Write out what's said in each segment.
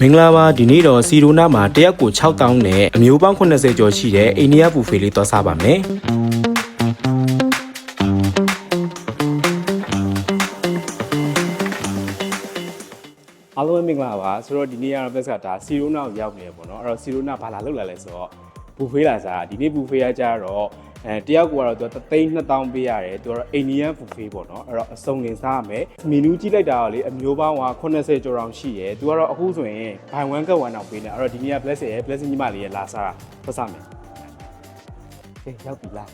မင်္ဂလာပါဒီနေ့တော့စီရိုနာမှာတရက်ကို6000နဲ့အမျိုးပေါင်း80ကျော်ရှိတဲ့အိန္ဒိယဘူဖေးလေးသွားစားပါမယ်အားလုံးပဲမင်္ဂလာပါဆိုတော့ဒီနေ့ကတော့ဘက်ကဒါစီရိုနာကိုရောက်နေရပေါ့နော်အဲ့တော့စီရိုနာဘာလာလောက်လာလဲဆိုတော့ဘူဖေးလာစားဒီနေ့ဘူဖေးကကြတော့ အဲတယောက်ကတော့သူက3သိန်း2000ပေးရတယ်သူကတော့အိန္ဒိယဘူဖေးပေါ့နော်အဲ့တော့အစုံလင်စားရမယ်မီနူးကြည့်လိုက်တာတော့လေအမျိုးပေါင်းက80ကျော်တောင်ရှိရယ်သူကတော့အခုဆိုရင် buy one get one တောင်ပေးနေအဲ့တော့ဒီနေ့က blessing ရယ် blessing ညီမလေးရယ်လာစားတာပတ်စားမယ်ကဲရောက်ပြီလား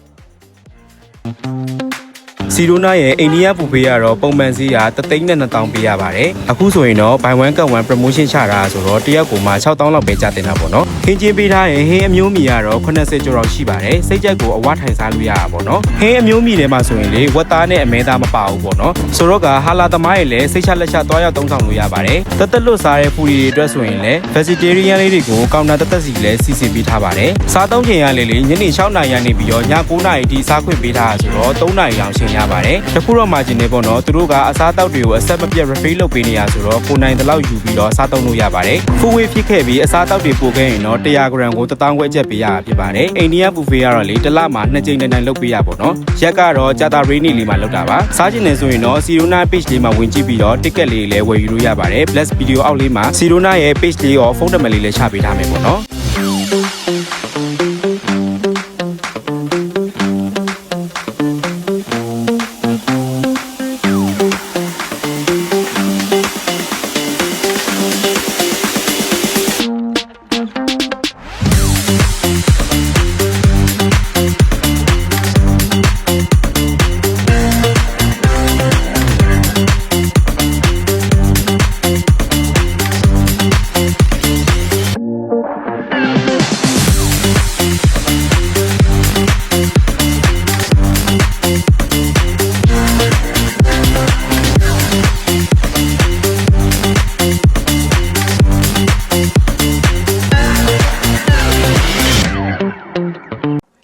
စီရိုနာရဲ့အိန္ဒိယပူဖေးကတော့ပုံမှန်ဈေးက3သိန်းနဲ့2000ပေးရပါတယ်အခုဆိုရင်တော့ buy one get one promotion ချတာဆိုတော့တရက်ကိုမှ6000လောက်ပဲကျတင်တာပေါ့နော်ခင်းချင်းပေးထားရင်ဟင်းအမျိုးမီကတော့80ကျော်လောက်ရှိပါတယ်စိတ်ကြက်ကိုအဝထိုင်စားလို့ရတာပေါ့နော်ဟင်းအမျိုးမီထဲမှာဆိုရင်လေဝက်သားနဲ့အမဲသားမပါဘူးပေါ့နော်ဆိုတော့ကဟာလာသမားရဲ့လည်းစိတ်ချလက်ချသွားရောက်သုံးဆောင်လို့ရပါတယ်တသက်လွတ်စားတဲ့ပူရီတွေအတွက်ဆိုရင်လည်း vegetarian လေးတွေကိုကောင်တာတသက်စီလည်းစီစဉ်ပေးထားပါတယ်စားသုံးချိန်ရလေလေညနေ6နာရီကနေပြီးတော့ည9နာရီထိစားခွင့်ပေးထားတာဆိုတော့3နာရီအောင်ချိန်ရပါတယ်တခုတော့ margin နေပေါ့နော်သူတို့ကအစားတောက်တွေကိုအဆက်မပြတ် refill လုပ်ပေးနေရဆိုတော့ကိုနိုင်တလောက်ယူပြီးတော့စားသုံးလို့ရပါတယ် full weight ဖြစ်ခဲ့ပြီးအစားတောက်တွေပို့ခဲ့ရင်တော့100 gram ကို1000ခွဲအကျက်ပေးရတာဖြစ်ပါတယ်အိန္ဒိယ buffet ကတော့လေတစ်လမှာ2ကြိမ်နဲ့နိုင်လုပ်ပေးရပါတော့ရက်ကတော့ကြာတာ rainy လေးမှာလုပ်တာပါစားချင်တယ်ဆိုရင်တော့ Sirona page လေးမှာဝင်ကြည့်ပြီးတော့ ticket လေးလည်းဝယ်ယူလို့ရပါတယ် plus video အောက်လေးမှာ Sirona ရဲ့ page လေးရောဖုန်းနံပါတ်လေးလည်းချပေးထားမယ်ပေါ့နော်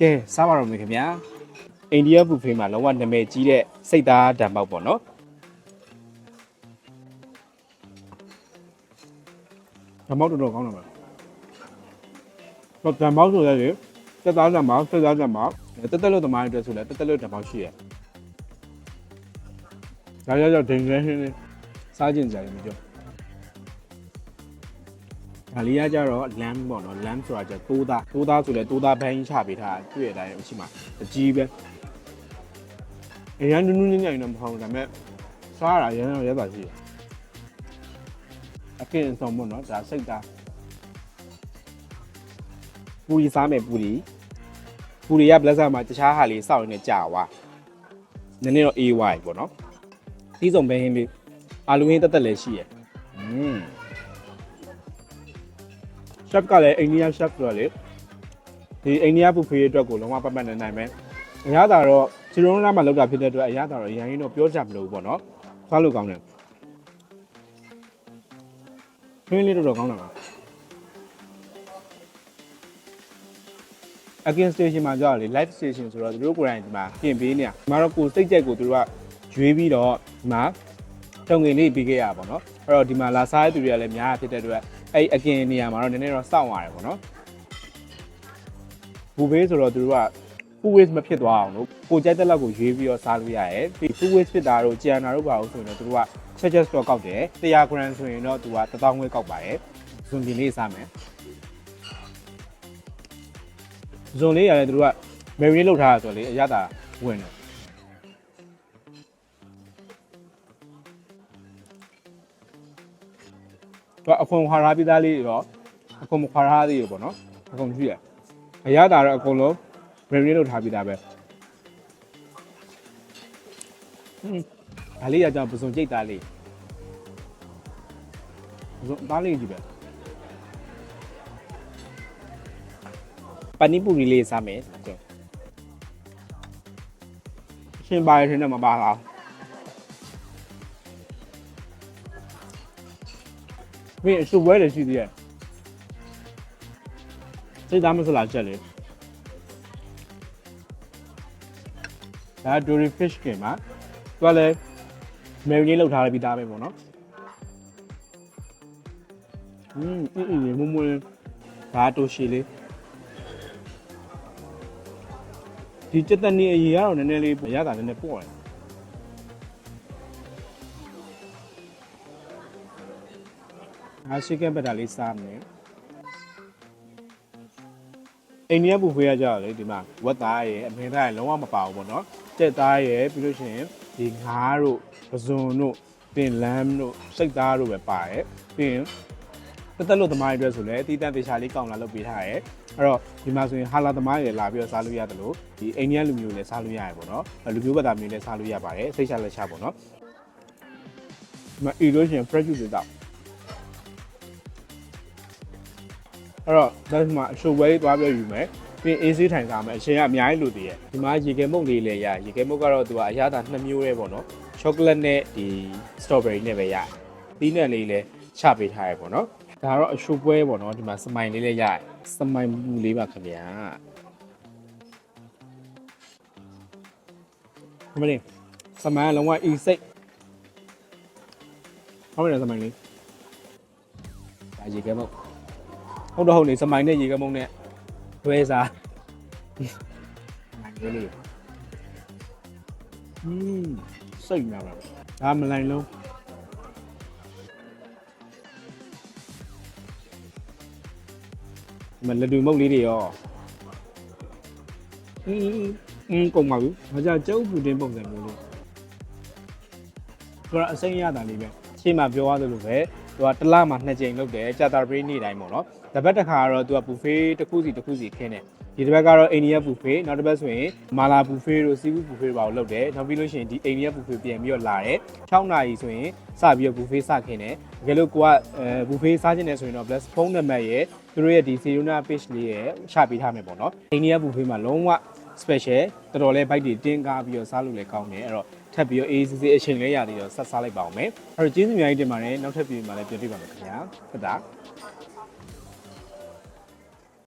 ကဲစားပါတော့မယ်ခင်ဗျာအိန္ဒိယဘူဖေးမှာလုံးဝနာမည်ကြီးတဲ့စိတ်သားဓာတ်ပေါက်ပေါ့နော်ဓာတ်ပေါက်တော်တော်ကောင်းတယ်ဗျတော့ဓာတ်ပေါက်ဆိုလည်းလေတက်သားဓာတ်ပေါက်တက်သားဓာတ်ပေါက်တက်တက်လို့သမားတွေအတွက်ဆိုလည်းတက်တက်လို့ဓာတ်ပေါက်ရှိရဒါကြောင့်ကြောင့်ဒိန်လဲဟင်းလေးစားကျင်ကြတယ်မကြော ဒါလေးကကြတော့ lamb ပေါ့နော် lamb ဆိုတာကျတိုးသားတိုးသားဆိုလဲတိုးသားဘန်းကြီးချပေးထားတာတွေ့ရတဲ့အချိန်မှာအကြီးပဲအရင်နူးနူးညံ့ညံ့တော့မဟုတ်ဘူးဒါပေမဲ့စားရတာရမ်းရမ်းပါရှိတယ်အကင်းဆောင်ပေါ့နော်ဒါစိတ်သားပူရီစားမယ်ပူရီပူရီက black မှာတခြားဟာလေးစောက်ရင်းနဲ့ကြာသွားနည်းနည်းတော့ AY ပေါ့နော်ပြီးဆုံးပဲဟင်းလေးအာလူဟင်းတက်တက်လည်းရှိရယ်อืม chef ကလည်းအိန္ဒိယ chef ဆိုတော့လေဒီအိန္ဒိယဘူဖေးအတွက်ကိုလုံးဝပတ်ပတ်နေနိုင်မယ်အရသာတော့ဂျီရိုနာမှာလောက်တာဖြစ်တဲ့အတွက်အရသာတော့ရန်ရင်တော့ပြောကြမလို့ပေါ့နော်ခွားလို့ကောင်းတယ်ခင်းလေးတော့တော့ကောင်းတာပါအကင်စတေရှင်မှာကြောက်လေ live station ဆိုတော့သူတို့ကိုယ်တိုင်ဒီမှာပြင်ပေးနေရဒီမှာတော့ကိုစိတ်ကြိုက်ကိုသူတို့ကရွေးပြီးတော့ဒီမှာတုံငင်လေးပေးခဲ့ရပါတော့အဲ့တော့ဒီမှာလာစားတဲ့သူတွေကလည်းများဖြစ်တဲ့အတွက် အဲ့ဒီအကင်နေရာမှာတော့နည်းနည်းတော့စောင့်ရတယ်ပေါ့နော်ဘူဘေးဆိုတော့သူတို့က full waste မဖြစ်သွားအောင်လို့ကိုကြိုက်တဲ့လောက်ကိုရွေးပြီးတော့စားလို့ရတယ်ပြီး full waste ဖြစ်တာတို့ကြံတာတို့ပါလို့ဆိုရင်တော့သူတို့က check check store ကောက်တယ်100 gram ဆိုရင်တော့သူက1000ခွဲကောက်ပါတယ်ဇွန်ပြင်လေးစားမယ်ဇွန်လေးရတယ်သူတို့က marinate လုပ်ထားတာဆိုတော့လေအရသာဝင်တယ် တော့အခွန်ခွာထားပြီးသားလေးတွေတော့အခွန်မခွာထားသေးဘူးပေါ့နော်အခွန်ရှိရအရသာတော့အကုန်လုံး marinate လုပ်ထားပြီးသားပဲဟင်းဒါလေးရကြပစုံကြိတ်သားလေးပစုံသားလေးကြီးပဲပနီပူရီလေးစားမယ်ကျွန်ရှင်ပါရထင်းနဲ့မပါလား မင်းအရှုပ်ဝဲတယ်ရှိသေးရဲ့စိတ်သားမဆလာချက်လေဒါ Dory fish ကင်မှာသူကလည်း marinate လုပ်ထားပြီးသားပဲပေါ့နော်อืมအင်းအင်းမမွန်းဒါတိုရှီလေးဒီကျက်တနေအရေကတော့နည်းနည်းလေးရတာနည်းနည်းပေါ့တယ် အားရှိကပတာလေးစားမယ်အိန္ဒိယဘူဖေးကကြောက်လေဒီမှာဝက်သားရဲ့အမင်းသားရဲ့လုံးဝမပါဘူးပေါ့နော်ကြက်သားရဲ့ပြီးလို့ရှိရင်ဒီငါးတို့ပဇွန်တို့ပြင်လမ်းတို့စိတ်သားတို့ပဲပါတယ်ပြီးရင်တက်တက်လို့သမားတွေအတွက်ဆိုလည်းအတီးတန့်တေချာလေးကောင်းလာလုပ်ပေးထားရဲအဲ့တော့ဒီမှာဆိုရင်ဟာလာသမားတွေလာပြီးတော့စားလို့ရတယ်လို့ဒီအိန္ဒိယလူမျိုးလည်းစားလို့ရတယ်ပေါ့နော်အဲ့လူမျိုးဘာသာမျိုးလည်းစားလို့ရပါတယ်စိတ်ချလက်ချပေါ့နော်ဒီမှာအီလို့ရှိရင် fresh juice တွေတောက် အဲ့တော့ဒါဒီမှာအရှိုးဝဲလေးသွားပြီးယူမယ်ပြီးအေးဆေးထိုင်စားမယ်အချိန်ကအများကြီးလိုသေးရဲ့ဒီမှာရေခဲမုတ်လေးလည်းရရေခဲမုတ်ကတော့သူကအရသာနှစ်မျိုးတည်းပေါ့နော်ချောကလက်နဲ့ဒီ strawberry နဲ့ပဲရတယ်သီးနှံလေးလည်းချပေးထားရပေါ့နော်ဒါကတော့အရှုပ်ပွဲပေါ့နော်ဒီမှာစမိုင်လေးလည်းရတယ်စမိုင်မူလေးပါခင်ဗျာခမလေးစမိုင်ကလုံးဝအီစိတ်ဟုတ်တယ်စမိုင်လေးဒါရေကဲမုတ် ဟုတ်တော့ဟုတ်နေစမိုင်နဲ့ရေကဲမုတ်နဲ့တွဲစားမိုင်လေးอืมစိတ်များပါဒါမလိုင်လုံးမလက်တူမုတ်လေးတွေရောအင်းအင်းကုန်ပါဘူး။ဒါကြကျုပ်ပူတင်ပုံစံမျိုးလေး။သူကအစိမ်းရတာလေးပဲ။ရှေ့မှာပြောရသလိုပဲ သူကတစ်လမှနှစ်ကြိမ်လုပ်တယ်ကြာတာပရိနေ့တိုင်းပေါ့နော်။တစ်ပတ်တစ်ခါကတော့သူကဘူဖေးတစ်ခုစီတစ်ခုစီခင်းတယ်။ဒီတစ်ပတ်ကတော့အိန္ဒိယဘူဖေးနောက်တစ်ပတ်ဆိုရင်မာလာဘူဖေးတို့စီးပူးဘူဖေးတို့ပါကိုလုပ်တယ်။နောက်ပြီးလို့ရှိရင်ဒီအိန္ဒိယဘူဖေးပြန်ပြီးတော့လာတယ်။6နာရီဆိုရင်စပြီးတော့ဘူဖေးစခင်းတယ်။တကယ်လို့ကိုကအဲဘူဖေးစားခြင်းနဲ့ဆိုရင်တော့ plus ဖုန်းနံပါတ်ရဲ့သူတို့ရဲ့ဒီ Serena page လေးရဲ့ချပေးထားမယ်ပေါ့နော်။အိန္ဒိယဘူဖေးမှာလုံးဝ special တော်တော်လေး bite တွေတင်းကားပြီးတော့စားလို့လည်းကောင်းတယ်အဲ့တော့ ထပ်ပြီးတော့ ACC အချိန်လေးရသေးတော့ဆက်စားလိုက်ပါအောင်မယ်အဲ့တော့ကျေးဇူးအများကြီးတင်ပါတယ်နောက်ထပ်ပြီးမှလည်းပြန်တွေ့ပါမယ်ခင်ဗျာဟုတ်တာ